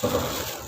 こと。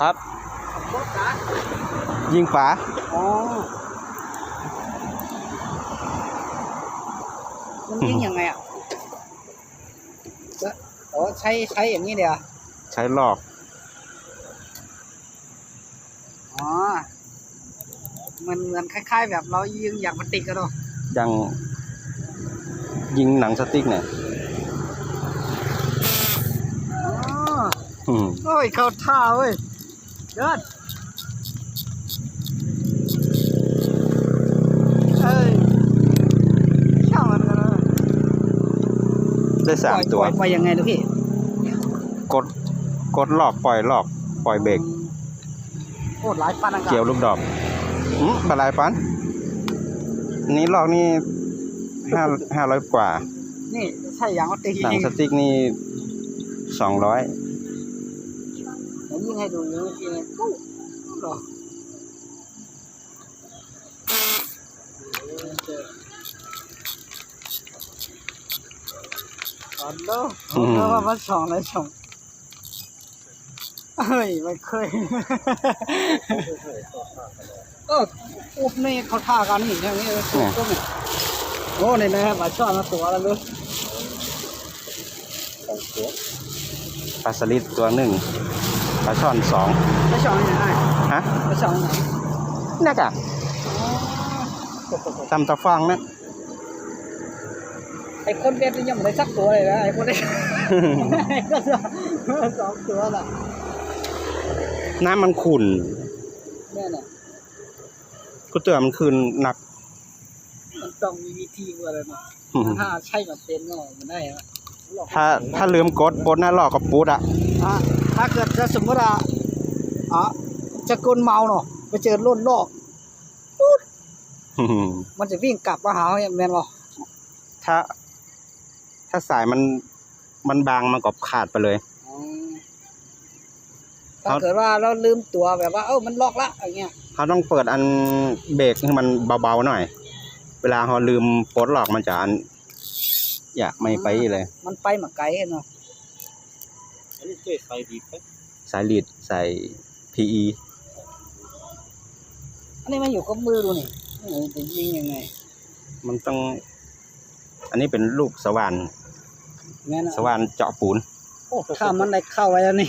ครับรถนะยิงฝาอ๋อมันยิงยังไงอะแล้วอ๋อใช้ใช้อย่างนี้เดียวใช้ลอกอ๋อมันเหมือนคล้าย ๆ แบบเรายิงอย่างมันติดกันเนาะยังยิงหนังสติ๊กเนี่ยอ๋ออืมโอ้ย เข้าท่าเว้ย เดินเอ้ยช่างมันกันนะได้สามตัว ปล่อยปล่อยยังไงดูพี่กด กดลอกปล่อยลอกปล่อยเบรก โคตรหลายปันอากาศเกี่ยวลูกดอกอืมบาลายปันอัน นี้ลอกนี่ห้าห้าร้อยกว่า นี่ใช่อย่างว่าตีหนังสติ๊กนี่สองร้อยเดี๋ยวยิง ให้ดูยิงเมื่อกี้เลยปุ๊บเหรอตอนเลิกเลิกว่ามันสองเลยสองเฮ้ยไม่เคยเอออุบนี่เขาท่ากันนี่อย่างนี้ตัวก็เนี่ยโอ้นี่นะครับมาชอบมาตัวแล้วลูกปลาสลิดตัวหนึ่ง ปลาช่อนสองมาชอบยังไงฮะมาชอบยังไงน่าจะจำตะฟังนะไอ้คนเบ็ดนี่ยังไม่ได้สักตัวเลยนะไอ้คนเบ็ดก็สองสองตัวละน้ำมันขุ่นแม่น่ะก็เตือนมันคืนหนัก มันต้องมีวิธีกว่าเลยนะอืมถ้าใช่แบบเป็นเนาะมันได้ฮะถ้าถ้าลืมกดปดหน้าลอกกับปูดอะอะ ถ้าเกิดจะสมมติว่าอะจะกลเมาเนาะไปเจอรถลอกมันจะวิ่งกลับมาหาเขาอย่างแม่นบ่ถ้า ถ้าสายมันมันบางมันก็ขาดไปเลยอ๋อถ้าเกิดว่าเราลืมตัวแบบว่า เอ้ามันลอกละอย่างเงี้ยเขาต้องเปิดอันเบรกให้มันเบาๆหน่อย เวลาเขาลืมปลดล็อกมันจะอัน อยากไม่ไปเลย มันไปมาไกลเนาะ นนี้เจ๊ใส่ดีไหมสายลีดใส่ PE อันนี้มันอยู่กับมือดูนี่นี่จะยิงยังไงมันต้อง อันนี้เป็นลูกสว่าน งั้นอะสว่านเจาะปูน โอ้ถ้ามันได้เข้าไว้แล้วนี่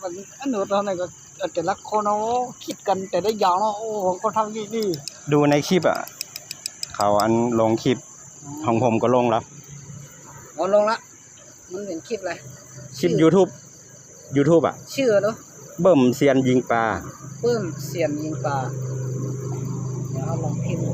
มันอันหนูตอนไหนก็แต่ละคนเอาคิดกันแต่ละอย่างเนาะโอ้ผมก็ทำดีดีดูในคลิปอะ เขาอันลงคลิปของผมก็ลงแล้ว เอาลงละ มันเป็นคลิปอะไรคลิป YouTube YouTube อะ ชื่อเนาะเบิ่มเซียนยิงปลาเพิ่มเสียนยิงปลาเดี๋ยวเอาลองพิมพ์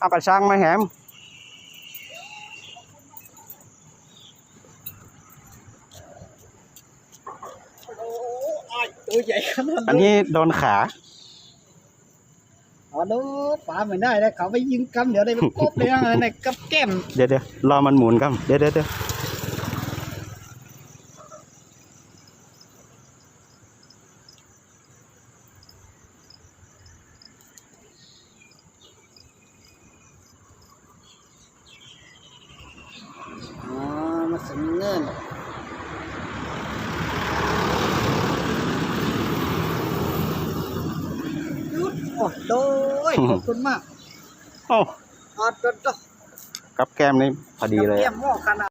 เอากระชังมาแหมโอ้อ้ายตัวใหญ่ขนาดอันนี้โดนขาอ๋อดูป๋าไม่ได้แล้วเขาไปยิงกันเดี๋ยวได้ไปกบเลยนะในกับแก้มเดี๋ยวเดี๋ยวรอมันหมุนครับเดี๋ยวเดี๋ยวเดี๋ยว อ๋อมา สงเงินยุดโอ้โดยขอบคุณมากโอ้อ๋อดดกับแก้มนี่พอดีเลยเตรียอะมหม้อขนาด